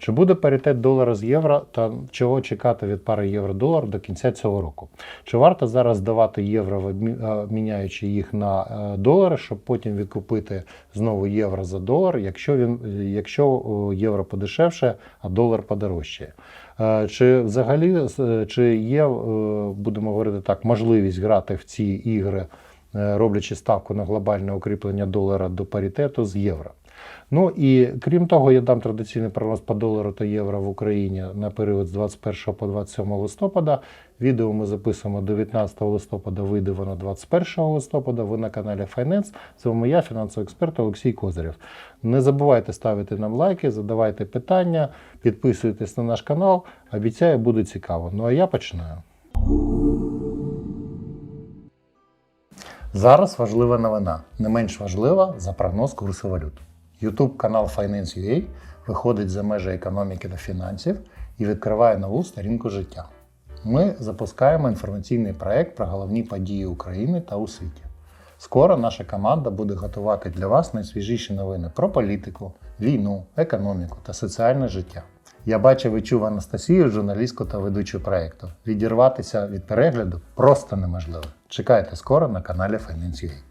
Чи буде паритет долара з євро та чого чекати від пари євро-долар до кінця цього року? Чи варто зараз здавати євро, е, міняючи їх на е, долари, щоб потім відкупити знову євро за долар, якщо він якщо євро подешевше, а долар подорожчає? Е, Чи взагалі чи є, будемо говорити так, можливість грати в ці ігри, роблячи ставку на глобальне укріплення долара до паритету з євро? Ну і крім того, я дам традиційний прогноз по долару та євро в Україні на період з 21 по 27 листопада. Відео ми записуємо 19 листопада, вийде воно 21 листопада. Ви на каналі Finance. З вами я, фінансовий експерт Олексій Козирєв. Не забувайте ставити нам лайки, задавайте питання, підписуйтесь на наш канал. Обіцяю, буде цікаво. Ну а я починаю. Зараз важлива новина, не менш важлива за прогноз курсу валют. YouTube канал Finance.ua виходить за межі економіки та фінансів і відкриває нову сторінку життя. Ми запускаємо інформаційний проект про головні події України та у світі. Скоро наша команда буде готувати для вас найсвіжіші новини про політику, війну, економіку та соціальне життя. Я бачив і чув Анастасію, журналістку та ведучу проекту. Відірватися від перегляду просто неможливо. Чекайте скоро на каналі Finance.ua.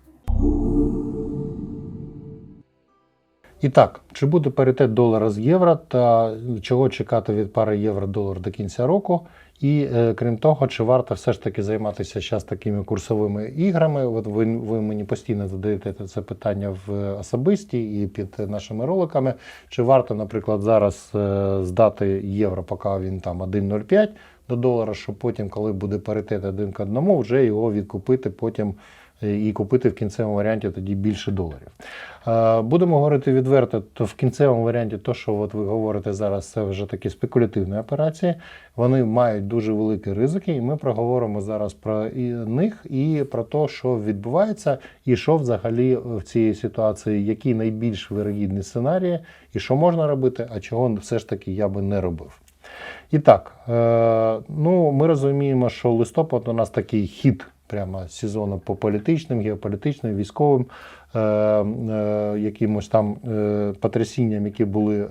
І так, чи буде паритет долара з євро та чого чекати від пари євро-долар до кінця року? І е, крім того, чи варто все ж таки займатися зараз такими курсовими іграми? От ви, ви мені постійно задаєте це питання в особисті і під нашими роликами. Чи варто, наприклад, зараз е, здати євро, поки він там 1,05 до долара, щоб потім, коли буде паритет один к одному, вже його відкупити потім і купити в кінцевому варіанті тоді більше доларів. Е, Будемо говорити відверто, то в кінцевому варіанті, то, що от ви говорите зараз, це вже такі спекулятивні операції. Вони мають дуже великі ризики, і ми проговоримо зараз про них і про те, що відбувається, і що взагалі в цій ситуації, які найбільш вирогідні сценарії, і що можна робити, а чого все ж таки я би не робив. І так, е, ну ми розуміємо, що листопад у нас такий хід прямо сезону по політичним, геополітичним, військовим е, е, якимось там е, потрясінням, які були е,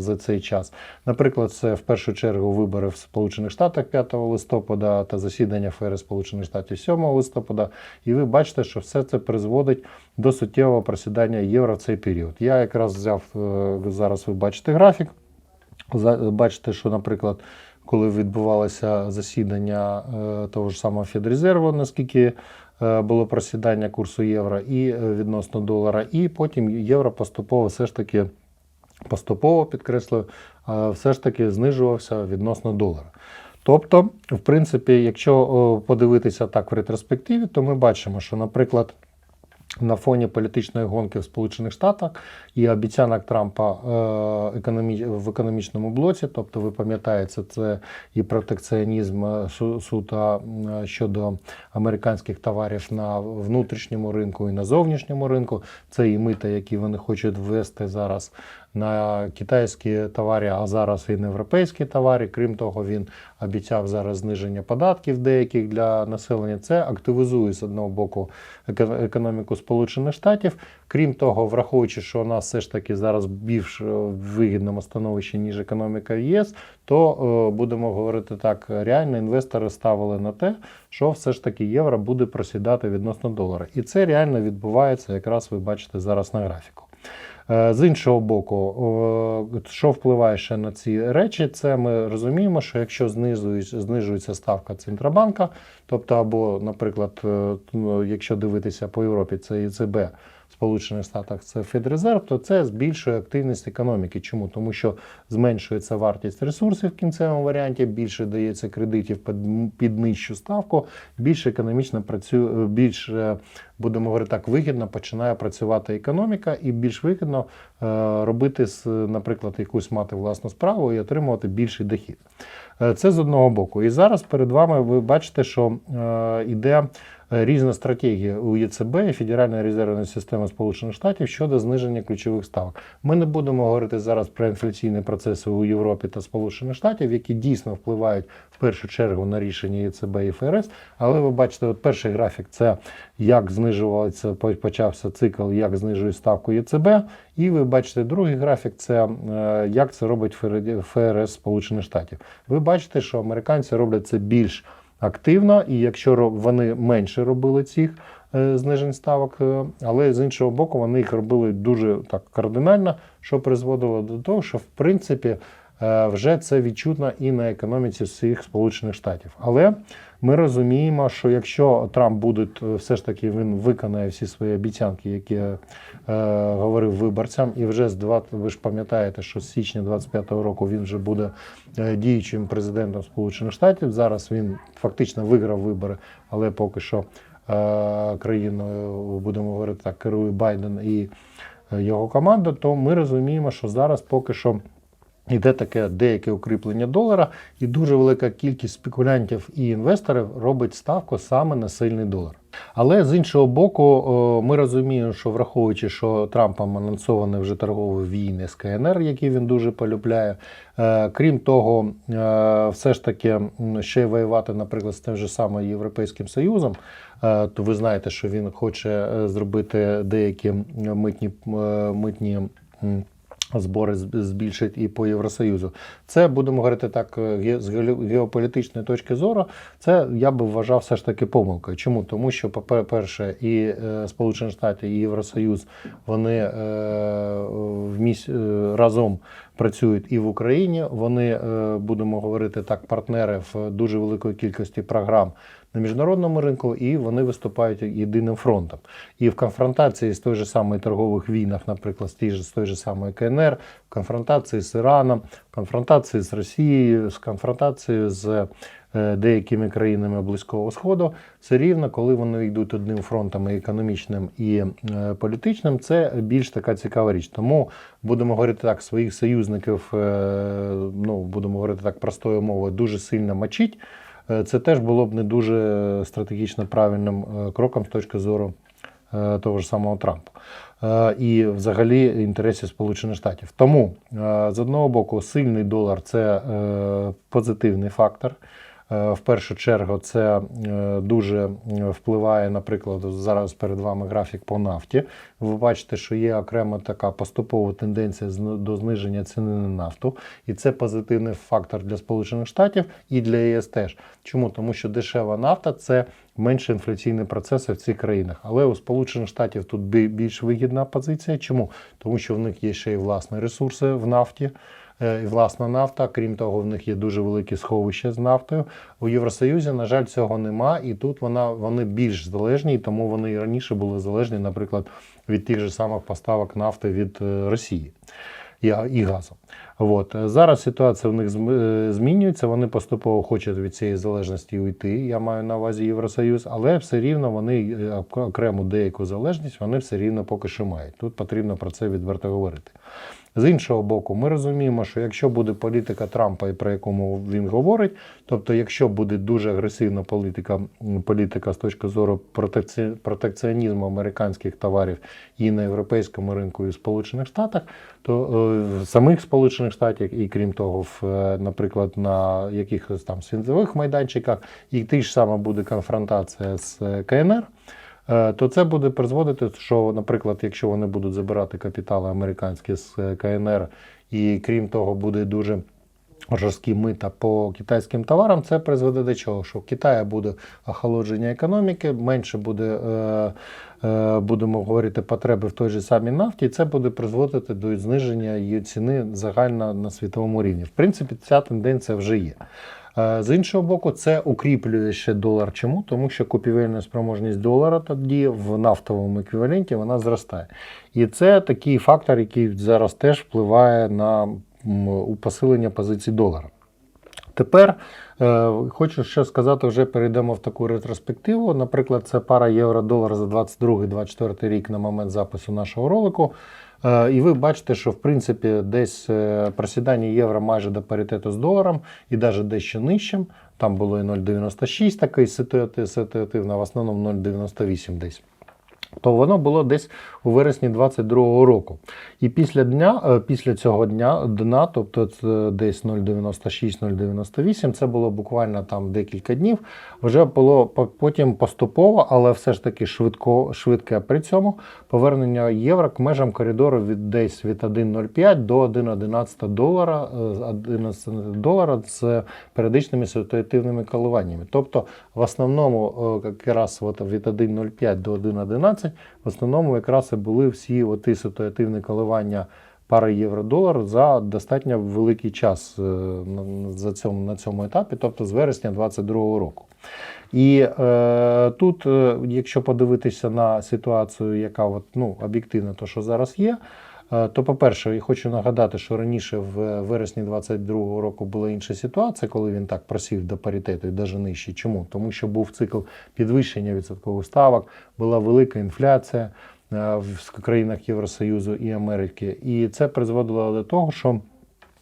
за цей час. Наприклад, це в першу чергу вибори в Сполучених Штатах 5 листопада та засідання ФРС Сполучених Штатів 7 листопада. І ви бачите, що все це призводить до суттєвого просідання євро в цей період. Я якраз взяв е, зараз. Ви бачите графік. Бачите, що, наприклад, коли відбувалося засідання е, того ж самого Федрезерву, наскільки е, було просідання курсу євро і е, відносно долара, і потім євро поступово все ж таки поступово підкреслюю, е, все ж таки знижувався відносно долара. Тобто, в принципі, якщо подивитися так в ретроспективі, то ми бачимо, що, наприклад, на фоні політичної гонки в Сполучених Штатах і обіцянок Трампа е, в економічному блоці, тобто ви пам'ятаєте, це і протекціонізм е, суто щодо американських товарів на внутрішньому ринку і на зовнішньому ринку. Це і мита, які вони хочуть ввести зараз на китайські товари, а зараз і на європейські товари. Крім того, він обіцяв зараз зниження податків деяких для населення. Це активізує з одного боку економіку Сполучених Штатів. Крім того, враховуючи, що у нас все ж таки зараз більш е, вигідному становищі, ніж економіка ЄС, то е, будемо говорити так, реально інвестори ставили на те, що все ж таки євро буде просідати відносно долара. І це реально відбувається, якраз ви бачите зараз на графіку. Е, З іншого боку, що впливає ще на ці речі, це ми розуміємо, що якщо знижується ставка Центробанка, тобто або, наприклад, е, ну, якщо дивитися по Європі, це ЄЦБ Сполучених Штатах, це Федрезерв, то це збільшує активність економіки. Чому? Тому що зменшується вартість ресурсів в кінцевому варіанті, більше дається кредитів під, нижчу ставку, більше економічно працює, більш будемо говорити так, вигідно починає працювати економіка, і більш вигідно е, робити, з, наприклад, якусь мати власну справу і отримувати більший дохід. Е, Це з одного боку. І зараз перед вами ви бачите, що е, йде різна стратегія у ЄЦБ і Федеральної резервної системи Сполучених Штатів щодо зниження ключових ставок. Ми не будемо говорити зараз про інфляційні процеси у Європі та Сполучених Штатів, які дійсно впливають в першу чергу на рішення ЄЦБ і ФРС. Але ви бачите, от перший графік це як знижувався, почався цикл, як знижує ставку ЄЦБ. І ви бачите, другий графік це е, як це робить ФРС Сполучених Штатів. Ви бачите, що американці роблять це більш активно, і якщо вони менше робили цих е, знижень ставок, е, але з іншого боку, вони їх робили дуже так кардинально, що призводило до того, що в принципі е, вже це відчутно і на економіці всіх Сполучених Штатів. Але ми розуміємо, що якщо Трамп буде е, все ж таки він виконає всі свої обіцянки, які е, говорив виборцям, і вже з 2, ви ж пам'ятаєте, що з січня 25-го року він вже буде е, діючим президентом Сполучених Штатів. Зараз він фактично виграв вибори, але поки що е, країною будемо говорити так, керує Байден і е, його команда. То ми розуміємо, що зараз поки що. Іде таке деяке укріплення долара, і дуже велика кількість спекулянтів і інвесторів робить ставку саме на сильний долар. Але з іншого боку, ми розуміємо, що враховуючи, що Трампом анонсовані вже торгові війни з КНР, які він дуже полюбляє. е, Крім того, е, все ж таки ще воювати, наприклад, з тим же самим Європейським Союзом. е, То ви знаєте, що він хоче зробити деякі митні митні. Збори зб- збільшить і по Євросоюзу. Це будемо говорити так е, з ге- геополітичної точки зору. Це я би вважав все ж таки помилкою. Чому? Тому що, по- перше, і е, Сполучені Штати, і Євросоюз вони е, в міс... разом працюють і в Україні. Вони будемо говорити так, партнери в дуже великої кількості програм на міжнародному ринку, і вони виступають єдиним фронтом. І в конфронтації з той же самої торгових війнах, наприклад, з той же самої КНР, в конфронтації з Іраном, в конфронтації з Росією, з конфронтацією з е, деякими країнами Близького Сходу, все рівно, коли вони йдуть одним фронтом і економічним і е, політичним, це більш така цікава річ. Тому будемо говорити так, своїх союзників, е, ну будемо говорити так простою мовою, дуже сильно мочить. Е, Це теж було б не дуже стратегічно правильним е, кроком з точки зору е, того ж самого Трампа і взагалі інтересів Сполучених Штатів. Тому з одного боку, сильний долар це позитивний фактор. Е, В першу чергу це е, дуже впливає, наприклад, зараз перед вами графік по нафті. Ви бачите, що є окрема така поступова тенденція до зниження ціни на нафту, і це позитивний фактор для Сполучених Штатів і для ЄС теж. Чому? Тому що дешева нафта це менш інфляційні процеси в цих країнах. Але у Сполучених Штатів тут бі- більш вигідна позиція. Чому? Тому що в них є ще й власні ресурси в нафті. Е, власна нафта, крім того, в них є дуже великі сховища з нафтою. У Євросоюзі, на жаль, цього нема, і тут вона вони більш залежні, тому вони і раніше були залежні, наприклад, від тих же самих поставок нафти від е, Росії і, газу. От. Зараз ситуація в них е, змінюється, вони поступово хочуть від цієї залежності уйти. Я маю на увазі Євросоюз, але все рівно вони окрему деяку залежність вони все рівно поки що мають. Тут потрібно про це відверто говорити. З іншого боку, ми розуміємо, що якщо буде політика Трампа, і про якому він говорить, тобто, якщо буде дуже агресивна політика, політика з точки зору протекціонізму американських товарів і на європейському ринку, і в Сполучених Штатах, то е, в самих Сполучених Штатах, і крім того, в, е, наприклад, на якихось там світових майданчиках, і ті ж саме буде конфронтація з е, КНР. Е, то це буде призводити, що, наприклад, якщо вони будуть забирати капітали американські з е, КНР, і крім того, буде дуже жорсткі мита по китайським товарам, це призведе до чого? Що в Китаї буде охолодження економіки, менше буде, е, будемо говорити, потреби в той же самій нафті, і це буде призводити до зниження її ціни загально на світовому рівні. В принципі, ця тенденція вже є. Е, З іншого боку, це укріплює ще долар. Чому? Тому що купівельна спроможність долара тоді в нафтовому еквіваленті вона зростає. І це такий фактор, який зараз теж впливає на посилення позицій долара. Тепер е, хочу ще сказати, вже перейдемо в таку ретроспективу. Наприклад, це пара євро-долар за 22-24 рік на момент запису нашого ролику. Е, І ви бачите, що в принципі десь е, просідання євро майже до паритету з доларом і навіть дещо нижчим. Там було і 0,96 такий ситуати- ситуативно, в основному 0,98 десь. То воно було десь у вересні 22-го року. І після дня, е, після цього дня дна, тобто це десь 0,96-0,98, це було буквально там декілька днів. Вже було потім поступово, але все ж таки швидко, швидке при цьому повернення євро к межам коридору від десь від 1,05 до 1,11 долара, е, 11 долара з періодичними ситуативними коливаннями. Тобто, в основному, е, якраз від 1,05 до 1,11, в основному якраз і були всі оті ситуативні коливання пари євро-долар за достатньо великий час е, за цьому, на цьому етапі, тобто з вересня 2022 року. І е, тут, е, якщо подивитися на ситуацію, яка от, ну, об'єктивна, то що зараз є, е, то, по-перше, я хочу нагадати, що раніше в вересні 2022 року була інша ситуація, коли він так просів до паритету і навіть нижче. Чому? Тому що був цикл підвищення відсоткових ставок, була велика інфляція в країнах Євросоюзу і Америки. І це призводило до того, що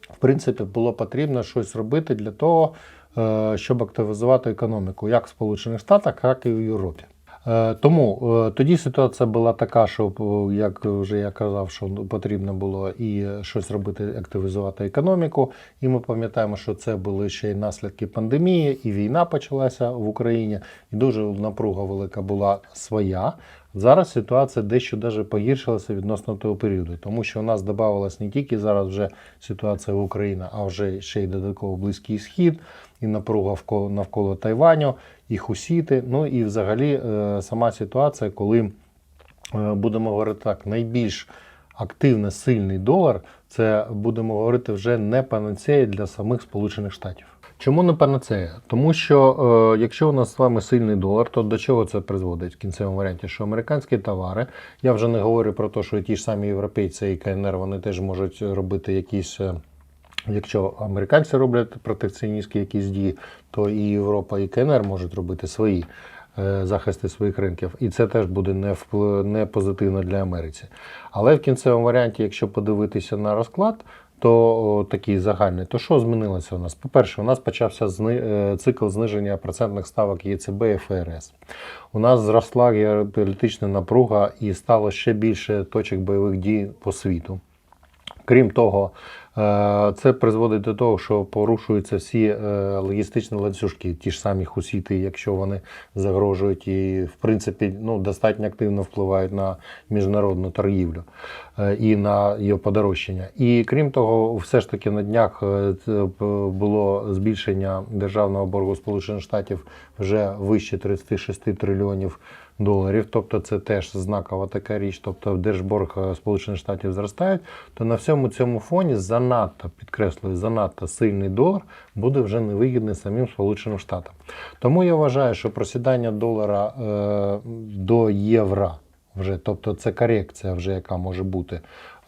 в принципі було потрібно щось робити для того, е, щоб активізувати економіку, як в Сполучених Штатах, так і в Європі. Е, Тому е, тоді ситуація була така, що е, як вже я казав, що потрібно було і щось робити, активізувати економіку. І ми пам'ятаємо, що це були ще й наслідки пандемії, і війна почалася в Україні, і дуже напруга велика була своя. Зараз ситуація дещо даже погіршилася відносно того періоду, тому що у нас додавалась не тільки зараз вже ситуація в Україні, а вже ще й додатково Близький Схід, і напруга вко- навколо Тайваню, і Хусіти. Ну і взагалі е, сама ситуація, коли е, будемо говорити так, найбільш активно сильний долар, це будемо говорити вже не панацея для самих Сполучених Штатів. Чому не панацея? Тому що е, якщо у нас з вами сильний долар, то до чого це призводить в кінцевому варіанті? Що американські товари, я вже не говорю про те, що ті ж самі європейці і КНР вони теж можуть робити якісь. е, Якщо американці роблять протекціоністські якісь дії, то і Європа, і КНР можуть робити свої е, захисти своїх ринків, і це теж буде не, впли- не позитивно для Америці. Але в кінцевому варіанті, якщо подивитися на розклад, то такий загальний, то що змінилося у нас? По-перше, у нас почався зни... е, цикл зниження процентних ставок ЄЦБ і ФРС. У нас зросла геополітична напруга і стало ще більше точок бойових дій по світу. Крім того, це призводить до того, що порушуються всі е, логістичні ланцюжки, ті ж самі хусіти, якщо вони загрожують і, в принципі, ну, достатньо активно впливають на міжнародну торгівлю е, і на її подорожчання. І крім того, все ж таки на днях е, було збільшення державного боргу Сполучених Штатів вже вище 36 трильйонів доларів. Тобто це теж знакова така річ. Тобто держборг е, Сполучених Штатів зростає, то на всьому цьому фоні занадто підкреслюю, занадто сильний долар буде вже невигідний самим Сполученим Штатам. Тому я вважаю, що просідання долара е, до євро вже, тобто це корекція, вже яка може бути.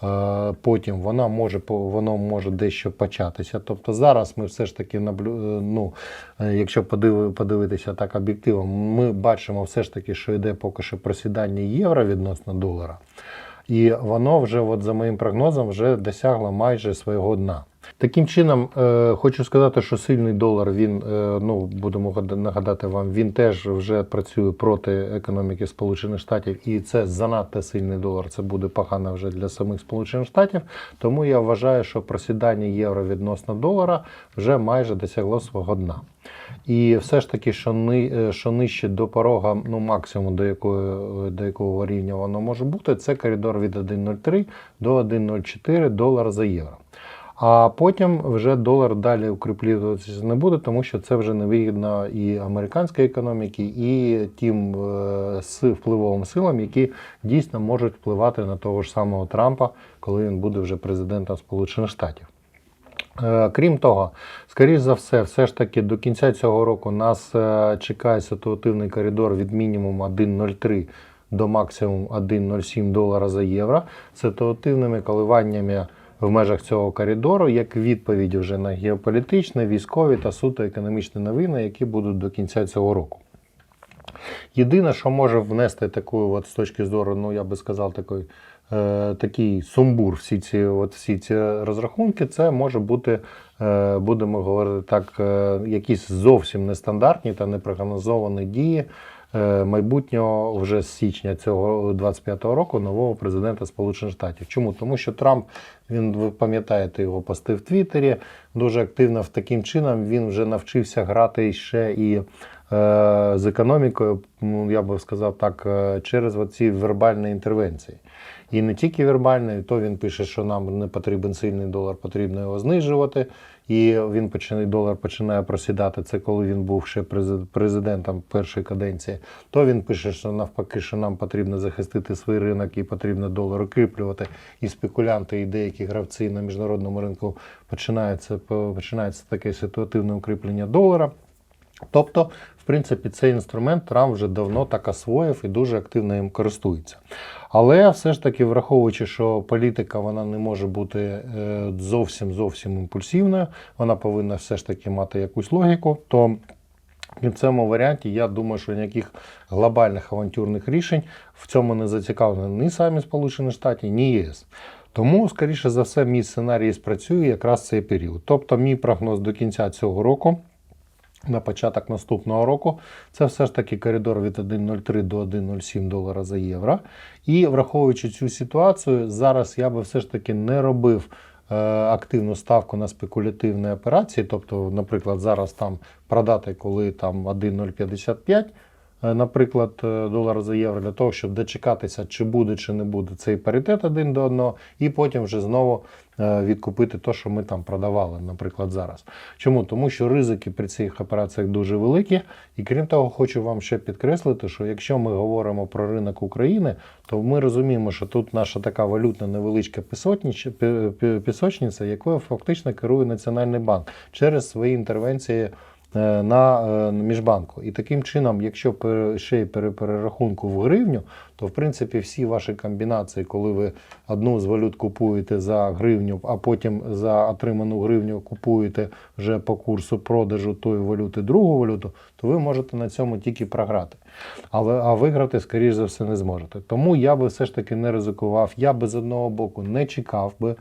Е, Потім вона може воно може дещо початися. Тобто зараз ми все ж таки е, ну, е, якщо подиви- подивитися так об'єктивом, ми бачимо все ж таки, що йде поки що просідання євро відносно долара. І воно вже, от за моїм прогнозом, вже досягло майже свого дна. Таким чином, е, хочу сказати, що сильний долар, він, е, ну будемо гада- нагадати вам, він теж вже працює проти економіки Сполучених Штатів, і це занадто сильний долар. Це буде погано вже для самих Сполучених Штатів. Тому я вважаю, що просідання євро відносно долара вже майже досягло свого дна. І все ж таки, що, ни, е, що нижче до порога, ну максимум до якої, до якого рівня воно може бути, це коридор від 1,03 до 1,04 долара за євро. А потім вже долар далі укріплюватися не буде, тому що це вже невигідно і американській економіці, і тим е, впливовим силам, які дійсно можуть впливати на того ж самого Трампа, коли він буде вже президентом Сполучених Штатів. Е, Крім того, скоріш за все, все ж таки до кінця цього року нас е, чекає ситуативний коридор від мінімум 1,03 до максимум 1,07 долара за євро ситуативними коливаннями в межах цього коридору, як відповідь вже на геополітичні, військові та суто економічні новини, які будуть до кінця цього року. Єдине, що може внести таку, от з точки зору, ну я би сказав, такої е, такий сумбур, всі ці, от всі ці розрахунки, це може бути, е, будемо говорити так, е, якісь зовсім нестандартні та непрогнозовані дії майбутнього вже з січня цього 25-го року нового президента Сполучених Штатів. Чому? Тому що Трамп, він ви пам'ятаєте його пости в Твіттері, дуже активно в таким чином він вже навчився грати ще і е, з економікою, ну я би сказав так, е, через оці вербальні інтервенції. І не тільки вербальний, то він пише, що нам не потрібен сильний долар, потрібно його знижувати. І він починає долар починає просідати. Це коли він був ще прези- президентом першої каденції. То він пише, що навпаки, що нам потрібно захистити свій ринок і потрібно долар укріплювати. І спекулянти, і деякі гравці на міжнародному ринку починається починається таке ситуативне укріплення долара. Тобто, в принципі, цей інструмент Трамп вже давно так освоїв і дуже активно їм користується. Але все ж таки, враховуючи, що політика вона не може бути е, зовсім зовсім імпульсивною, вона повинна все ж таки мати якусь логіку, то в цьому варіанті я думаю, що ніяких глобальних авантюрних рішень в цьому не зацікавлені ні самі Сполучені Штати, ні ЄС. Тому, скоріше за все, мій сценарій спрацює якраз цей період. Тобто, мій прогноз до кінця цього року на початок наступного року це все ж таки коридор від 1,03 до 1,07 долара за євро. І враховуючи цю ситуацію, зараз я би все ж таки не робив е, активну ставку на спекулятивні операції. Тобто, наприклад, зараз там продати, коли там 1,055. е, Наприклад, е, долар за євро для того, щоб дочекатися, чи буде, чи не буде цей паритет один до одного, і потім вже знову відкупити те, що ми там продавали, наприклад, зараз. Чому? Тому що ризики при цих операціях дуже великі. І крім того, хочу вам ще підкреслити, що якщо ми говоримо про ринок України, то ми розуміємо, що тут наша така валютна невеличка пісочниця, якою фактично керує Національний банк через свої інтервенції е, на е, міжбанку. І таким чином, якщо ще й перерахунку в гривню, то в принципі всі ваші комбінації, коли ви одну з валют купуєте за гривню, а потім за отриману гривню купуєте вже по курсу продажу тої валюти другу валюту, то ви можете на цьому тільки програти. Але а виграти, скоріш за все, не зможете. Тому я би все ж таки не ризикував. Я би з одного боку не чекав би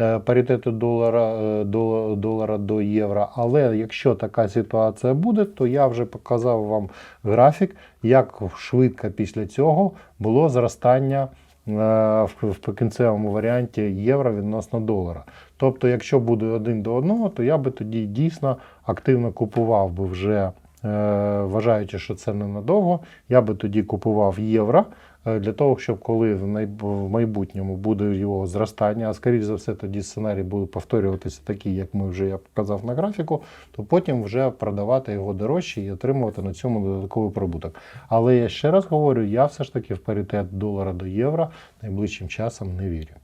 е, паритету долара, е, до, долара до євро. Але якщо така ситуація буде, то я вже показав вам графік, як швидко після цього було зростання е, в, кінцевому варіанті євро відносно долара. Тобто, якщо буде один до одного, то я би тоді дійсно активно купував би вже. е, Вважаючи, що це ненадовго, я би тоді купував євро для того, щоб коли в майбутньому буде його зростання, а скоріш за все тоді сценарій буде повторюватися такий, як ми вже я показав на графіку, то потім вже продавати його дорожче і отримувати на цьому додатковий прибуток. Але я ще раз говорю, я все ж таки в паритет долара до євро найближчим часом не вірю.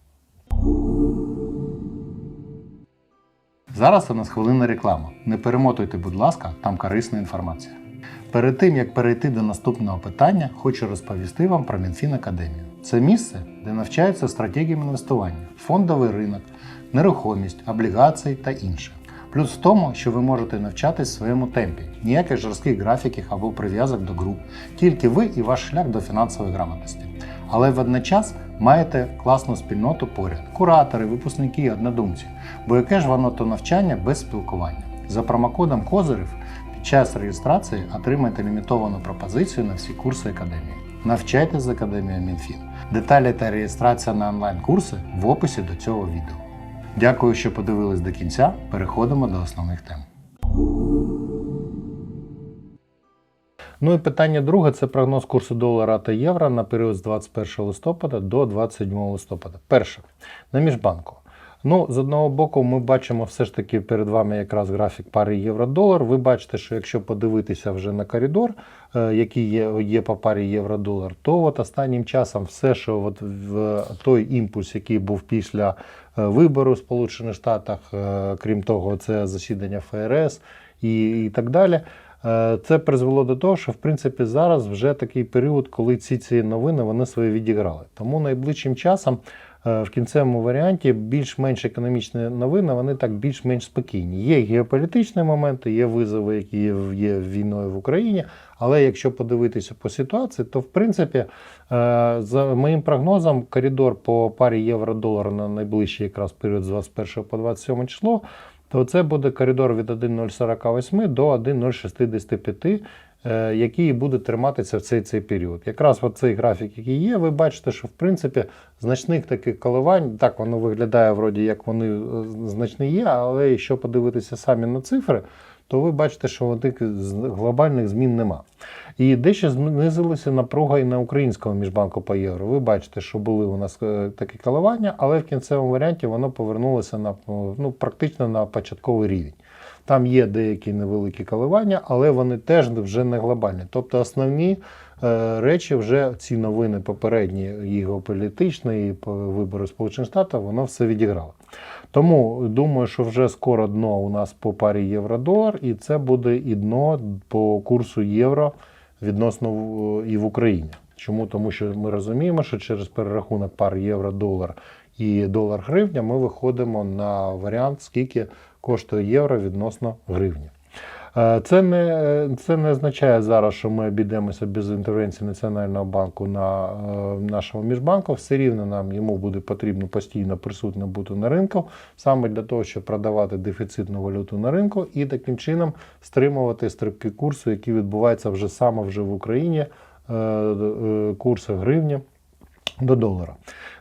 Зараз у нас хвилина реклама. Не перемотуйте, будь ласка, там корисна інформація. Перед тим як перейти до наступного питання, хочу розповісти вам про Мінфін Академію. Це місце, де навчаються стратегіям інвестування, фондовий ринок, нерухомість, облігації та інше. Плюс в тому, що ви можете навчатись в своєму темпі, ніяких жорстких графіків або прив'язок до груп, тільки ви і ваш шлях до фінансової грамотності. Але водночас маєте класну спільноту поряд, куратори, випускники однодумці. Бо яке ж воно то навчання без спілкування? За промокодом Козирів час реєстрації отримайте лімітовану пропозицію на всі курси академії. Навчайтесь з академією Мінфін. Деталі та реєстрація на онлайн-курси в описі до цього відео. Дякую, що подивились до кінця. Переходимо до основних тем. Ну і питання друге це прогноз курсу долара та євро на період з 21 листопада до 27 листопада. Перше, на міжбанку. Ну, з одного боку, ми бачимо все ж таки перед вами якраз графік пари євро-долар. Ви бачите, що якщо подивитися вже на коридор, е, який є, є по парі євро-долар, то от останнім часом все, що от в той імпульс, який був після е, вибору в Сполучених Штатах, е, крім того, це засідання ФРС і, і так далі. Це призвело до того, що в принципі зараз вже такий період, коли ці ці новини вони свої відіграли. Тому найближчим часом в кінцевому варіанті більш-менш економічні новини, вони так більш-менш спокійні. Є геополітичні моменти, є визови, які є війною в Україні. Але якщо подивитися по ситуації, то в принципі, е, за моїм прогнозом, коридор по парі євро-долар на найближчий якраз період з 21 по 27 число, то це буде коридор від 1,048 до 1,065 е, який буде триматися в цей, цей період. Якраз от цей графік, який є, ви бачите, що в принципі значних таких коливань, так воно виглядає, вроді як вони е, значні є, але якщо подивитися самі на цифри, то ви бачите, що глобальних змін нема. І дещо знизилася напруга і на українському міжбанку по євро. Ви бачите, що були у нас е, такі коливання, але в кінцевому варіанті воно повернулося на ну, практично на початковий рівень. Там є деякі невеликі коливання, але вони теж вже не глобальні. Тобто основні е, речі, вже ці новини попередні, і геополітичні, і вибори Сполучених Штатів, воно все відіграло. Тому думаю, що вже скоро дно у нас по парі євро-долар, і це буде і дно по курсу євро відносно в- і в Україні. Чому? Тому що ми розуміємо, що через перерахунок пар євро-долар і долар-гривня ми виходимо на варіант, скільки коштує євро відносно гривні. Е, Це не, це не означає зараз, що ми обійдемося без інтервенції Національного банку на е, нашому міжбанку. Все рівно нам йому буде потрібно постійно присутньо бути на ринку, саме для того, щоб продавати дефіцитну валюту на ринку і таким чином стримувати стрибки курсу, які відбуваються вже саме вже в Україні, е, е, курсу гривні до долара.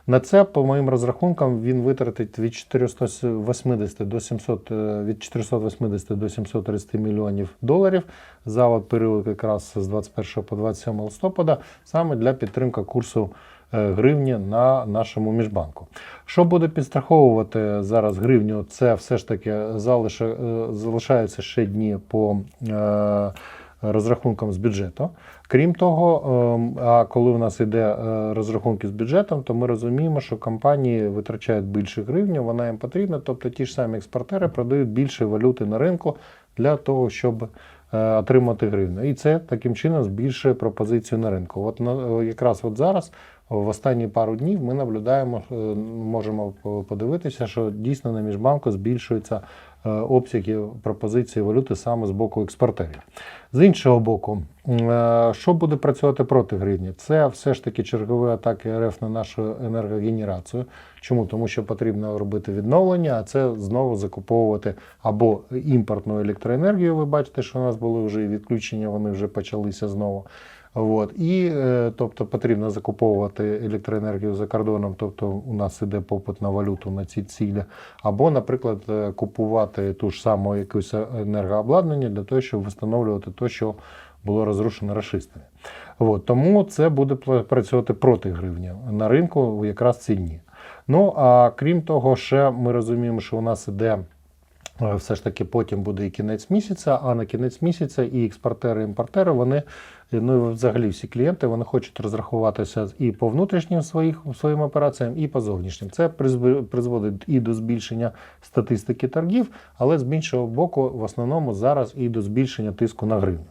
На це, по моїм розрахункам, він витратить від 480 до 700, е, від 480 до 730 мільйонів доларів за от період якраз з 21 по 27 листопада, саме для підтримки курсу е, гривні на нашому міжбанку. Що буде підстраховувати зараз гривню? Це все ж таки е, ще дні по розрахункам з бюджету. Крім того, ем, а коли у нас йде е, розрахунки з бюджетом, то ми розуміємо, що компанії витрачають більше гривні, вона їм потрібна. Тобто ті ж самі експортери продають більше валюти на ринку для того, щоб е, отримати гривню. І це таким чином збільшує пропозицію на ринку. От е, якраз от зараз, в останні пару днів, ми наблюдаємо, можемо подивитися, що дійсно на міжбанку збільшується е, обсяги пропозиції валюти саме з боку експортерів. З іншого боку, е, що буде працювати проти гривні? Це все ж таки чергові атаки РФ на нашу енергогенерацію. Чому? Тому що потрібно робити відновлення, а це знову закуповувати або імпортну електроенергію. Ви бачите, що у нас були вже відключення, вони вже почалися знову. От. І е, тобто потрібно закуповувати електроенергію за кордоном, тобто у нас іде попит на валюту на ці цілі, або, наприклад, е, купувати ту ж саму якусь енергообладнання для того, щоб встановлювати те, що було розрушено рашистами. От. Тому це буде працювати проти гривні на ринку якраз ці дні. Ну а крім того, ще ми розуміємо, що у нас іде. Е, Все ж таки потім буде і кінець місяця, а на кінець місяця і експортери, і імпортери, вони, ну і взагалі всі клієнти, вони хочуть розрахуватися і по внутрішнім своїх, своїм операціям, і по зовнішнім. Це призв- призводить і до збільшення статистики торгів, але з іншого боку, в основному зараз і до збільшення тиску на гривню.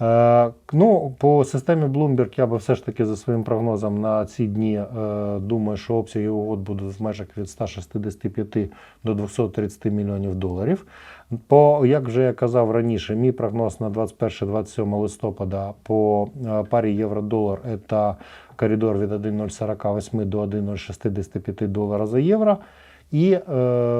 Е, Ну, по системі Bloomberg я би все ж таки за своїм прогнозом на ці дні е, думаю, що обсяги угод будуть в межах від 165 до 230 мільйонів доларів. По, як вже я казав раніше, мій прогноз на 21-27 листопада по е, парі євро-долар це коридор від 1,048 до 1,065 долара за євро. І, е,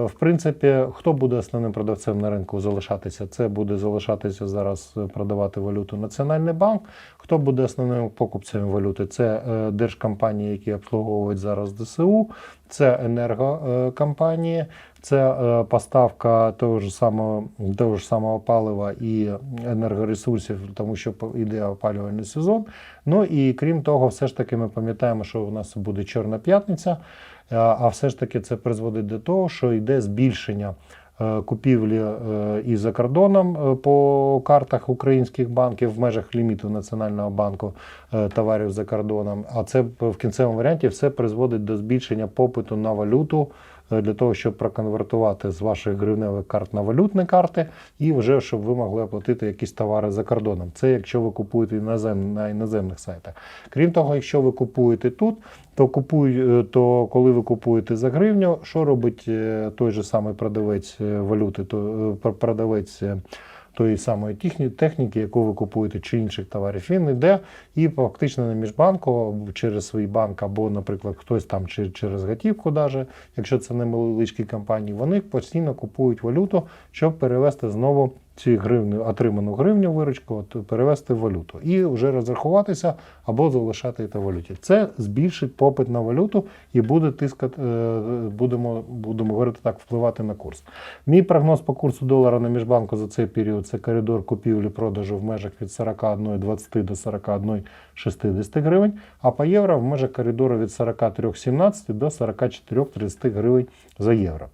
в принципі, хто буде основним продавцем на ринку залишатися? Це буде залишатися зараз е, продавати валюту Національний банк. Хто буде основним покупцем валюти? Це е, держкомпанії, які обслуговують зараз ДСУ, це енергокомпанії, це е, поставка того ж самого, того ж самого палива і енергоресурсів, тому що йде опалювальний сезон. Ну і крім того, все ж таки ми пам'ятаємо, що у нас буде Чорна п'ятниця. А а все ж таки це призводить до того, що йде збільшення е, купівлі е, і за кордоном е, по картах українських банків в межах ліміту Національного банку е, товарів за кордоном. А це в кінцевому варіанті все призводить до збільшення попиту на валюту е, для того, щоб проконвертувати з ваших гривневих карт на валютні карти, і вже щоб ви могли оплатити якісь товари за кордоном. Це якщо ви купуєте інозем, на іноземних сайтах. Крім того, якщо ви купуєте тут, то купуй, е, то коли ви купуєте за гривню, що робить е, той же самий продавець е, валюти, то е, продавець. Тої самої техні- техніки, яку ви купуєте, чи інших товарів, він йде і фактично на міжбанку через свій банк, або, наприклад, хтось там чи через готівку, даже, якщо це не невеличкі компанії, вони постійно купують валюту, щоб перевести знову ці гривні, отриману гривню виручку, перевести в валюту і вже розрахуватися або залишати це в валюті. Це збільшить попит на валюту і буде тискати, е, будемо, будемо говорити так, впливати на курс. Мій прогноз по курсу долара на міжбанку за цей період це коридор купівлі-продажу в межах від 41,20 до 41,60 гривень, а по євро в межах коридору від 43,17 до 44,30 гривень за євро.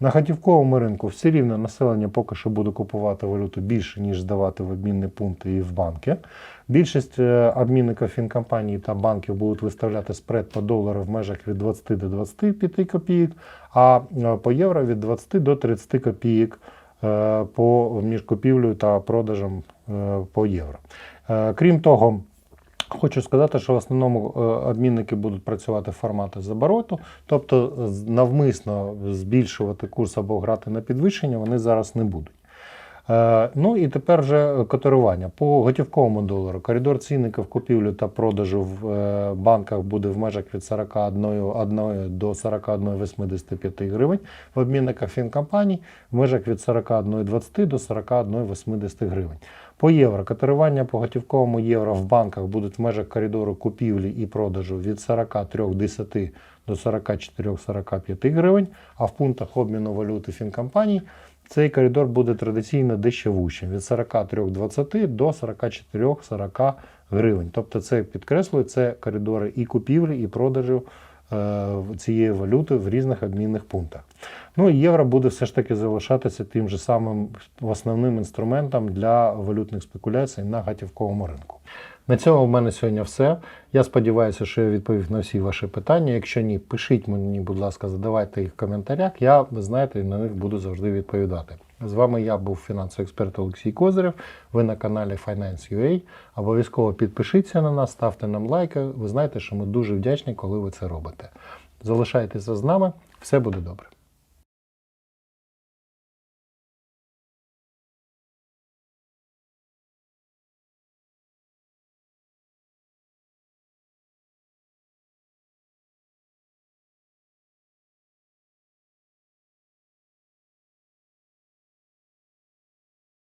На готівковому ринку все рівно населення поки що буде купувати валюту більше, ніж здавати в обмінні пункти і в банки. Більшість е, обмінників фінкомпаній та банків будуть виставляти спред по долару в межах від 20 до 25 копійок, а е, по євро від 20 до 30 копійок е, по між купівлею та продажем по євро. Крім того, Хочу сказати, що в основному е, обмінники будуть працювати в форматі з обороту, тобто навмисно збільшувати курс або грати на підвищення вони зараз не будуть. Е, Ну і тепер вже котирування. По готівковому долару коридор цінників купівлі та продажу в е, банках буде в межах від 41 1 до 41,85 гривень, в обмінниках фінкомпаній в межах від 41,20 до 41,80 гривень. По євро котирування по готівковому євро в банках будуть в межах коридору купівлі і продажу від 43,10 до 44,45 гривень, а в пунктах обміну валюти фінкомпаній цей коридор буде традиційно дещо вущим від 43,20 до 44,40 гривень. Тобто це підкреслюю, це коридори і купівлі, і продажу цієї валюти в різних обмінних пунктах. Ну і євро буде все ж таки залишатися тим же самим основним інструментом для валютних спекуляцій на готівковому ринку. На цьому в мене сьогодні все. Я сподіваюся, що я відповів на всі ваші питання. Якщо ні, пишіть мені, будь ласка, задавайте їх в коментарях. Я, ви знаєте, на них буду завжди відповідати. З вами я був фінансовий експерт Олексій Козирев. Ви на каналі Finance.ua. Обов'язково підпишіться на нас, ставте нам лайки. Ви знаєте, що ми дуже вдячні, коли ви це робите. Залишайтеся з нами, все буде добре.